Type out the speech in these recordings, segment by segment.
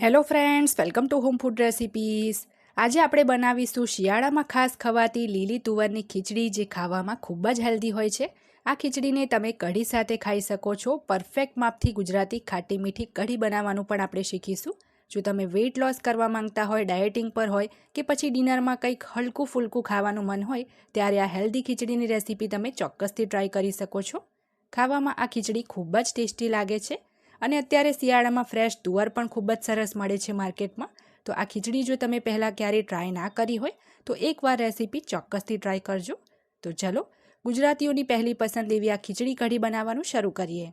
Hello friends welcome to home food recipes આજે આપણે બનાવીશું શિયાળામાં ખાસ ખવાતી લીલી તુવરની ખીચડી જે ખાવામાં ખૂબ જ હેલ્ધી હોય છે. આ ખીચડીને તમે કઢી સાથે ખાઈ શકો છો. પરફેક્ટ માપથી ગુજરાતી ખાટી મીઠી કઢી બનાવવાનું પણ આપણે શીખીશું. જો તમે વેઇટ લોસ કરવા માંગતા હોય ડાયટિંગ પર હોય કે પછી ડિનરમાં કંઈક હલકું ફૂલકું ખાવાનું મન હોય, ત્યારે આ હેલ્ધી ખીચડીની રેસીપી તમે ચોક્કસથી ટ્રાય કરી શકો છો. ખાવામાં આ ખીચડી ખૂબ જ ટેસ્ટી લાગે છે. અને અત્યારે શિયાળામાં ફ્રેશ તુવર પણ ખૂબ જ સરસ મળે છે માર્કેટમાં. તો આ ખીચડી જો તમે પહેલાં ક્યારેય ટ્રાય ના કરી હોય, તો એકવાર રેસીપી ચોક્કસથી ટ્રાય કરજો. તો ચલો, ગુજરાતીઓની પહેલી પસંદ એવી આ ખીચડી કઢી બનાવવાનું શરૂ કરીએ.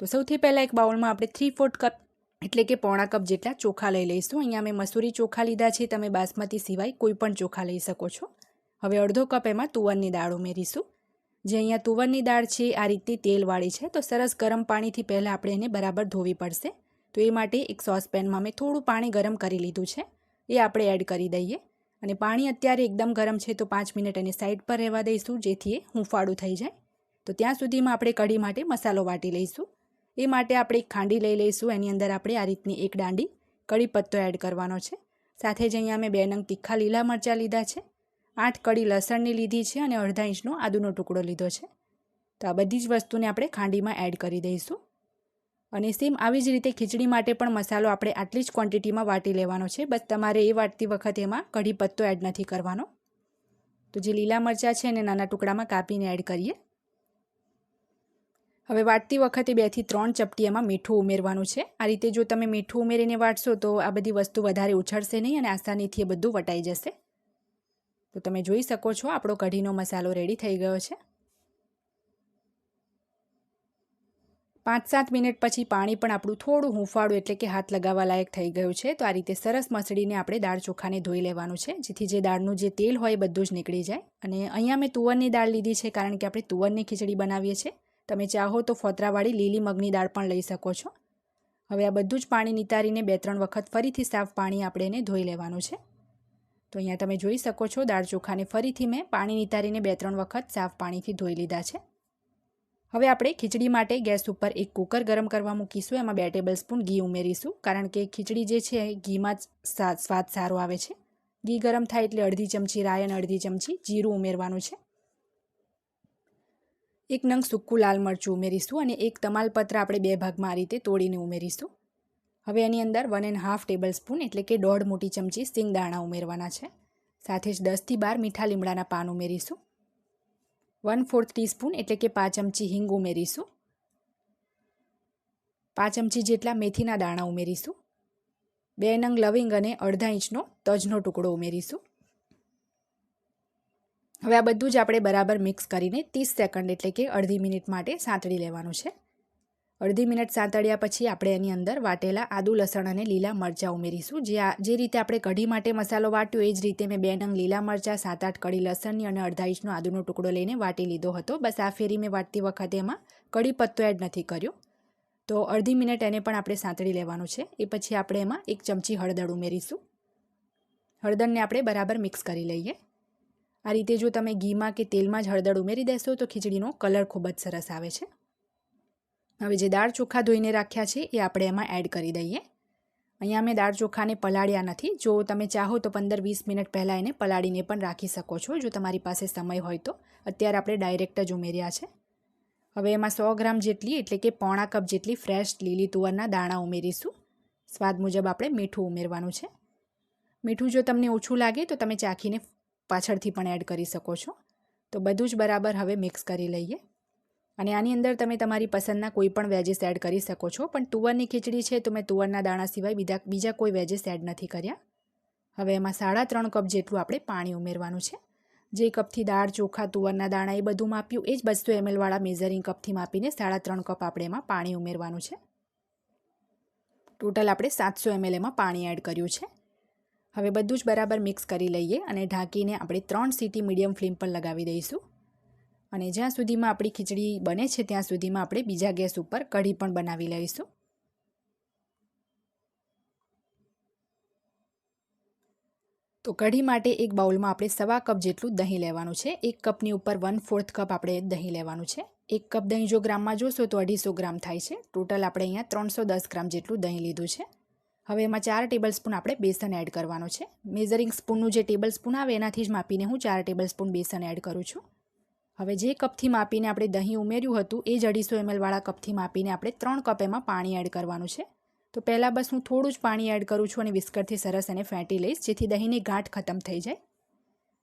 તો સૌથી પહેલાં એક બાઉલમાં આપણે થ્રી ફોર્થ કપ એટલે કે પોણા કપ જેટલા ચોખા લઈ લઈશું. અહીંયા મેં મસૂરી ચોખા લીધા છે, તમે બાસમતી સિવાય કોઈ પણ ચોખા લઈ શકો છો. હવે અડધો કપ એમાં તુવરની દાળ ઉમેરીશું. જે અહીંયા તુવરની દાળ છે, આ રીતની તેલવાળી છે. તો સરસ ગરમ પાણીથી પહેલાં આપણે એને બરાબર ધોવી પડશે. તો એ માટે એક સોસપેનમાં મેં થોડું પાણી ગરમ કરી લીધું છે. એ આપણે એડ કરી દઈએ. અને પાણી અત્યારે એકદમ ગરમ છે, તો પાંચ મિનિટ એને સાઈડ પર રહેવા દઈશું, જેથી એ હુંફાળું થઈ જાય. તો ત્યાં સુધીમાં આપણે કઢી માટે મસાલો વાટી લઈશું. એ માટે આપણે એક ખાંડી લઈ લઈશું. એની અંદર આપણે આ રીતની એક દાંડી કઢી પત્તો એડ કરવાનો છે. સાથે જ અહીંયા મેં બે નંગ તીખા લીલા મરચાં લીધા છે. આઠ કડી લસણની લીધી છે અને અડધા ઇંચનો આદુનો ટુકડો લીધો છે. તો આ બધી જ વસ્તુને આપણે ખાંડીમાં એડ કરી દઈશું. અને સેમ આવી જ રીતે ખીચડી માટે પણ મસાલો આપણે આટલી જ ક્વોન્ટિટીમાં વાટી લેવાનો છે. બસ તમારે એ વાટતી વખતે એમાં કઢી પત્તો એડ નથી કરવાનો. તો જે લીલા મરચાં છે એને નાના ટુકડામાં કાપીને એડ કરીએ. હવે વાટતી વખતે બેથી ત્રણ ચપટી એમાં મીઠું ઉમેરવાનું છે. આ રીતે જો તમે મીઠું ઉમેરીને વાટશો તો આ બધી વસ્તુ વધારે ઉછળશે નહીં અને આસાનીથી એ બધું વટાઈ જશે. તો તમે જોઈ શકો છો, આપણો કઢીનો મસાલો રેડી થઈ ગયો છે. પાંચ સાત મિનિટ પછી પાણી પણ આપણું થોડું હુંફાળું એટલે કે હાથ લગાવવા લાયક થઈ ગયું છે. તો આ રીતે સરસ મસળીને આપણે દાળ ચોખાને ધોઈ લેવાનું છે, જેથી જે દાળનું જે તેલ હોય બધું જ નીકળી જાય. અને અહીંયા મેં તુવરની દાળ લીધી છે, કારણ કે આપણે તુવરની ખીચડી બનાવીએ છીએ. તમે ચાહો તો ફોતરાવાળી લીલી મગની દાળ પણ લઈ શકો છો. હવે આ બધું જ પાણી નિતારીને બે ત્રણ વખત ફરીથી સાફ પાણી આપણે એને ધોઈ લેવાનું છે. તો અહીંયા તમે જોઈ શકો છો, દાળ ચોખાને ફરીથી મેં પાણી નિતારીને બે ત્રણ વખત સાફ પાણીથી ધોઈ લીધા છે. હવે આપણે ખીચડી માટે ગેસ ઉપર એક કુકર ગરમ કરવા મૂકીશું, એમાં બે ટેબલ સ્પૂન ઘી ઉમેરીશું, કારણ કે ખીચડી જે છે, ઘીમાં જ સ્વાદ સારો આવે છે. ઘી ગરમ થાય એટલે અડધી ચમચી રાય અને અડધી ચમચી જીરું ઉમેરવાનું છે. એક નંગ સૂકું લાલ મરચું ઉમેરીશું અને એક તમાલપત્ર આપણે બે ભાગમાં આ રીતે તોડીને ઉમેરીશું. હવે એની અંદર one and half tablespoon એટલે કે દોઢ મોટી ચમચી સિંગ દાણા ઉમેરવાના છે. સાથે જ દસથી બાર મીઠા લીમડાના પાન ઉમેરીશું. વન ફોર્થ ટીસ્પૂન એટલે કે પાંચ ચમચી હિંગ ઉમેરીશું. પાંચ ચમચી જેટલા મેથીના દાણા ઉમેરીશું. બે નંગ લવિંગ અને અડધા ઇંચનો તજનો ટુકડો ઉમેરીશું. હવે આ બધું જ આપણે બરાબર મિક્સ કરીને ત્રીસ સેકન્ડ એટલે કે અડધી મિનિટ માટે સાંતળી લેવાનું છે. અડધી મિનિટ સાંતળ્યા પછી આપણે એની અંદર વાટેલા આદુ, લસણ અને લીલા મરચાં ઉમેરીશું. જે આ જે રીતે આપણે કઢી માટે મસાલો વાટ્યો, એ જ રીતે મેં બે નંગ લીલા મરચાં સાત આઠ કઢી લસણની અને અડધા ઇંચનો આદુનો ટુકડો લઈને વાટી લીધો હતો. બસ આ ફેરી મેં વાટતી વખતે એમાં કઢી પત્તો એડ નથી કર્યો. તો અડધી મિનિટ એને પણ આપણે સાંતળી લેવાનું છે. એ પછી આપણે એમાં એક ચમચી હળદર ઉમેરીશું. હળદરને આપણે બરાબર મિક્સ કરી લઈએ. આ રીતે જો તમે ઘીમાં કે તેલમાં જ હળદર ઉમેરી દેશો તો ખીચડીનો કલર ખૂબ જ સરસ આવે છે. હવે જે દાળ ચોખા ધોઈને રાખ્યા છે એ આપણે એમાં એડ કરી દઈએ. અહીંયા મેં દાળ ચોખાને પલાળ્યા નથી. જો તમે ચાહો તો પંદર વીસ મિનિટ પહેલાં એને પલાળીને પણ રાખી શકો છો, જો તમારી પાસે સમય હોય તો. અત્યારે આપણે ડાયરેક્ટ જ ઉમેર્યા છે. હવે એમાં સો ગ્રામ જેટલી, એટલે કે પોણા કપ જેટલી ફ્રેશ લીલી તુવરના દાણા ઉમેરીશું. સ્વાદ મુજબ આપણે મીઠું ઉમેરવાનું છે. મીઠું જો તમને ઓછું લાગે તો તમે ચાખીને પાછળથી પણ એડ કરી શકો છો. તો બધું જ બરાબર હવે મિક્સ કરી લઈએ. અને આની અંદર તમે તમારી પસંદના કોઈ પણ વેજીસ એડ કરી શકો છો. પણ તુવરની ખીચડી છે તો મેં તુવરના દાણા સિવાય બીજા બીજા કોઈ વેજીસ એડ નથી કર્યા. હવે એમાં સાડા ત્રણ કપ જેટલું આપણે પાણી ઉમેરવાનું છે. જે કપથી દાળ, ચોખા, તુવરના દાણા એ બધું માપ્યું, એ જ બસો એમએલવાળા મેઝરિંગ કપથી માપીને સાડા ત્રણ કપ આપણે એમાં પાણી ઉમેરવાનું છે. ટોટલ આપણે સાતસો એમએલ એમાં પાણી એડ કર્યું છે. હવે બધું જ બરાબર મિક્સ કરી લઈએ અને ઢાંકીને આપણે ત્રણ સીટી મીડિયમ ફ્લેમ પર લગાવી દઈશું. અને જ્યાં સુધીમાં આપણી ખીચડી બને છે, ત્યાં સુધીમાં આપણે બીજા ગેસ ઉપર કઢી પણ બનાવી લઈશું. તો કઢી માટે એક બાઉલમાં આપણે સવા કપ જેટલું દહીં લેવાનું છે. એક કપની ઉપર વન ફોર્થ કપ આપણે દહીં લેવાનું છે. એક કપ દહીં જો ગ્રામમાં જોશો તો અઢીસો ગ્રામ થાય છે. ટોટલ આપણે અહીંયા ત્રણસો દસ ગ્રામ જેટલું દહીં લીધું છે. હવે એમાં ચાર ટેબલ સ્પૂન આપણે બેસન એડ કરવાનો છે. મેઝરિંગ સ્પૂનનું જે ટેબલ સ્પૂન આવે એનાથી જ માપીને હું ચાર ટેબલ સ્પૂન બેસન એડ કરું છું. હવે જે કપથી માપીને આપણે દહીં ઉમેર્યું હતું, એ જ અઢીસો એમએલવાળા કપથી માપીને આપણે ત્રણ કપ એમાં પાણી એડ કરવાનું છે. તો પહેલાં બસ હું થોડું જ પાણી એડ કરું છું અને વિસ્કરથી સરસ એને ફેંટી લઈશ, જેથી દહીંની ગાંઠ ખતમ થઈ જાય.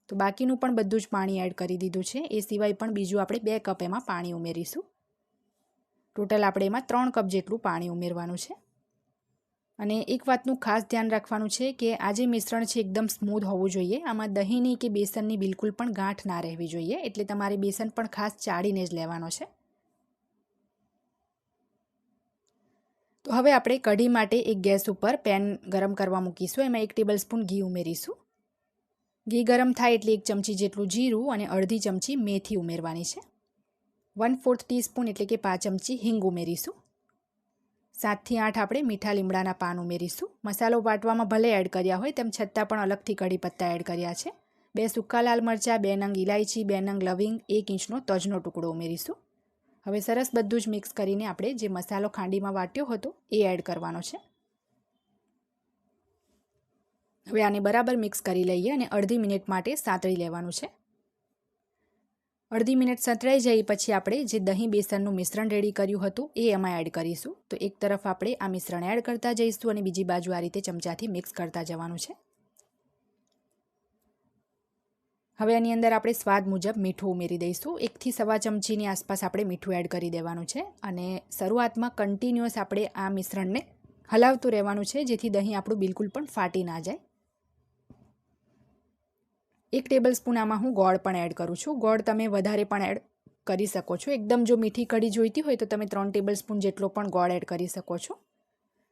તો બાકીનું પણ બધું જ પાણી એડ કરી દીધું છે. એ સિવાય પણ બીજું આપણે બે કપ એમાં પાણી ઉમેરીશું. ટોટલ આપણે એમાં ત્રણ કપ જેટલું પાણી ઉમેરવાનું છે. અને એક વાતનું ખાસ ધ્યાન રાખવાનું છે કે આ જે મિશ્રણ છે એકદમ સ્મૂધ હોવું જોઈએ. આમાં દહીંની કે બેસનની બિલકુલ પણ ગાંઠ ના રહેવી જોઈએ. એટલે તમારે બેસન પણ ખાસ ચાળીને જ લેવાનો છે. તો હવે આપણે કઢી માટે એક ગેસ ઉપર પેન ગરમ કરવા મૂકીશું. એમાં એક ટેબલ સ્પૂન ઘી ઉમેરીશું. ઘી ગરમ થાય એટલે એક ચમચી જેટલું જીરું અને અડધી ચમચી મેથી ઉમેરવાની છે. વન ફોર્થ ટીસ્પૂન એટલે કે પાંચ ચમચી હિંગ ઉમેરીશું. સાતથી આઠ આપણે મીઠા લીમડાના પાન ઉમેરીશું. મસાલો વાટવામાં ભલે એડ કર્યા હોય તેમ છતાં પણ અલગથી કઢી પત્તા એડ કર્યા છે. બે સૂકા લાલ મરચાં, બે નંગ ઇલાયચી બે નંગ લવિંગ, એક ઇંચનો તજનો ટુકડો ઉમેરીશું. હવે સરસ બધું જ મિક્સ કરીને આપણે જે મસાલો ખાંડીમાં વાટ્યો હતો એ એડ કરવાનો છે. હવે આને બરાબર મિક્સ કરી લઈએ અને અડધી મિનિટ માટે સાંતળી લેવાનું છે. અડધી મિનિટ સંતળાઈ જાય પછી આપણે જે દહીં બેસનનું મિશ્રણ રેડી કર્યું હતું, એ એમાં એડ કરીશું. તો એક તરફ આપણે આ મિશ્રણ એડ કરતા જઈશું અને બીજી બાજુ આ રીતે ચમચાથી મિક્સ કરતા જવાનું છે. હવે આની અંદર આપણે સ્વાદ મુજબ મીઠું ઉમેરી દઈશું. એકથી સવા ચમચીની આસપાસ આપણે મીઠું એડ કરી દેવાનું છે અને શરૂઆતમાં કન્ટિન્યુઅસ આપણે આ મિશ્રણને હલાવતું રહેવાનું છે, જેથી દહીં આપણું બિલકુલ પણ ફાટી ના જાય. એક ટેબલ સ્પૂન આમાં હું ગોળ પણ એડ કરું છું. ગોળ તમે વધારે પણ એડ કરી શકો છો. એકદમ જો મીઠી કઢી જોઈતી હોય તો તમે ત્રણ ટેબલ સ્પૂન જેટલો પણ ગોળ એડ કરી શકો છો.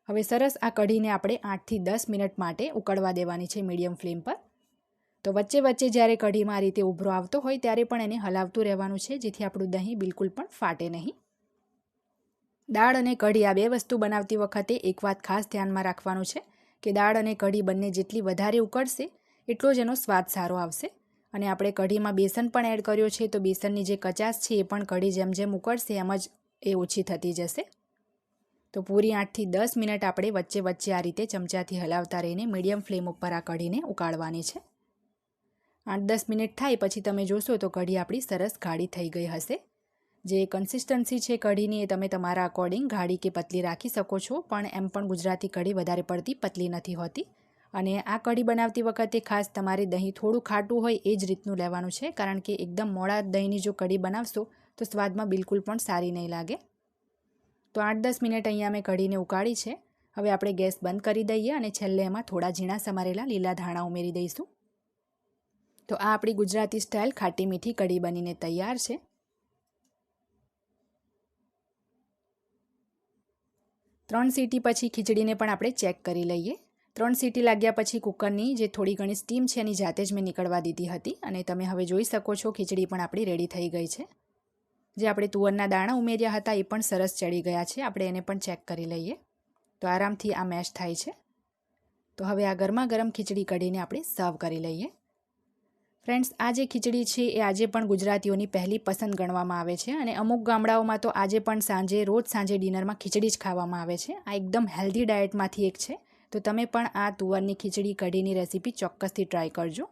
હવે સરસ આ કઢીને આપણે આઠથી દસ મિનિટ માટે ઉકળવા દેવાની છે મીડિયમ ફ્લેમ પર. તો વચ્ચે વચ્ચે જ્યારે કઢીમાં આ રીતે ઉભરો આવતો હોય ત્યારે પણ એને હલાવતું રહેવાનું છે, જેથી આપણું દહીં બિલકુલ પણ ફાટે નહીં. દાળ અને કઢી આ બે વસ્તુ બનાવતી વખતે એક વાત ખાસ ધ્યાનમાં રાખવાનું છે કે દાળ અને કઢી બંને જેટલી વધારે ઉકળશે એટલો જ એનો સ્વાદ સારો આવશે. અને આપણે કઢીમાં બેસન પણ એડ કર્યો છે, તો બેસનની જે કચાશ છે એ પણ કઢી જેમ જેમ ઉકળશે એમ જ એ ઓછી થતી જશે. તો પૂરી આઠથી દસ મિનિટ આપણે વચ્ચે વચ્ચે આ રીતે ચમચાથી હલાવતા રહીને મીડિયમ ફ્લેમ ઉપર આ કઢીને ઉકાળવાની છે. આઠ દસ મિનિટ થાય પછી તમે જોશો તો કઢી આપણી સરસ ગાઢી થઈ ગઈ હશે. જે કન્સિસ્ટન્સી છે કઢીની એ તમે તમારા અકોર્ડિંગ ગાઢી કે પતલી રાખી શકો છો, પણ એમ પણ ગુજરાતી કઢી વધારે પડતી પતલી નથી હોતી. અને આ કઢી બનાવતી વખતે ખાસ તમારે દહીં થોડું ખાટું હોય એ જ રીતનું લેવાનું છે, કારણ કે એકદમ મોડા દહીંની જો કઢી બનાવશો, તો સ્વાદમાં બિલકુલ પણ સારી નહીં લાગે. તો આઠ દસ મિનિટ અહીંયા મેં કઢીને ઉકાળી છે. હવે આપણે ગેસ બંધ કરી દઈએ અને છેલ્લે એમાં થોડા ઝીણા સમારેલા લીલા ધાણા ઉમેરી દઈશું. તો આ આપણી ગુજરાતી સ્ટાઇલ ખાટી મીઠી કઢી બનીને તૈયાર છે. ત્રણ સીટી પછી ખીચડીને પણ આપણે ચેક કરી લઈએ. ત્રણ સીટી લાગ્યા પછી કુકરની જે થોડી ઘણી સ્ટીમ છે એની જાતે જ મેં નીકળવા દીધી હતી અને તમે હવે જોઈ શકો છો ખીચડી પણ આપણી રેડી થઈ ગઈ છે. જે આપણે તુવરના દાણા ઉમેર્યા હતા એ પણ સરસ ચડી ગયા છે. આપણે એને પણ ચેક કરી લઈએ. તો આરામથી આ મેશ થાય છે. તો હવે આ ગરમા ગરમ ખીચડી કઢીને આપણે સર્વ કરી લઈએ. ફ્રેન્ડ્સ, આ જે ખીચડી છે એ આજે પણ ગુજરાતીઓની પહેલી પસંદ ગણવામાં આવે છે અને અમુક ગામડાઓમાં તો આજે પણ સાંજે, રોજ સાંજે ડિનરમાં ખીચડી જ ખાવામાં આવે છે. આ એકદમ હેલ્ધી ડાયટમાંથી એક છે. તો તમે પણ આ તુવરની ખીચડી કઢીની રેસીપી ચોક્કસથી ટ્રાય કરજો.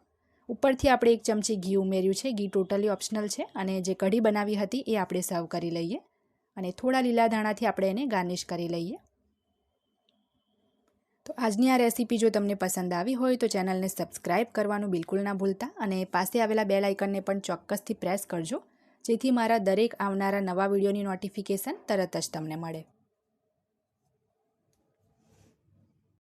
ઉપરથી આપણે એક ચમચી ઘી ઉમેર્યું છે. ઘી ટોટલી ઓપ્શનલ છે અને જે કઢી બનાવી હતી એ આપણે સર્વ કરી લઈએ. અને થોડા લીલા ધાણાથી આપણે એને ગાર્નિશ કરી લઈએ. તો આજની આ રેસીપી જો તમને પસંદ આવી હોય તો ચેનલને સબસ્ક્રાઈબ કરવાનું બિલકુલ ના ભૂલતા અને પાસે આવેલા બે આઇકનને પણ ચોક્કસથી પ્રેસ કરજો. જેથી મારા દરેક આવનારા નવા વિડીયોની નોટિફિકેશન તરત જ તમને મળે.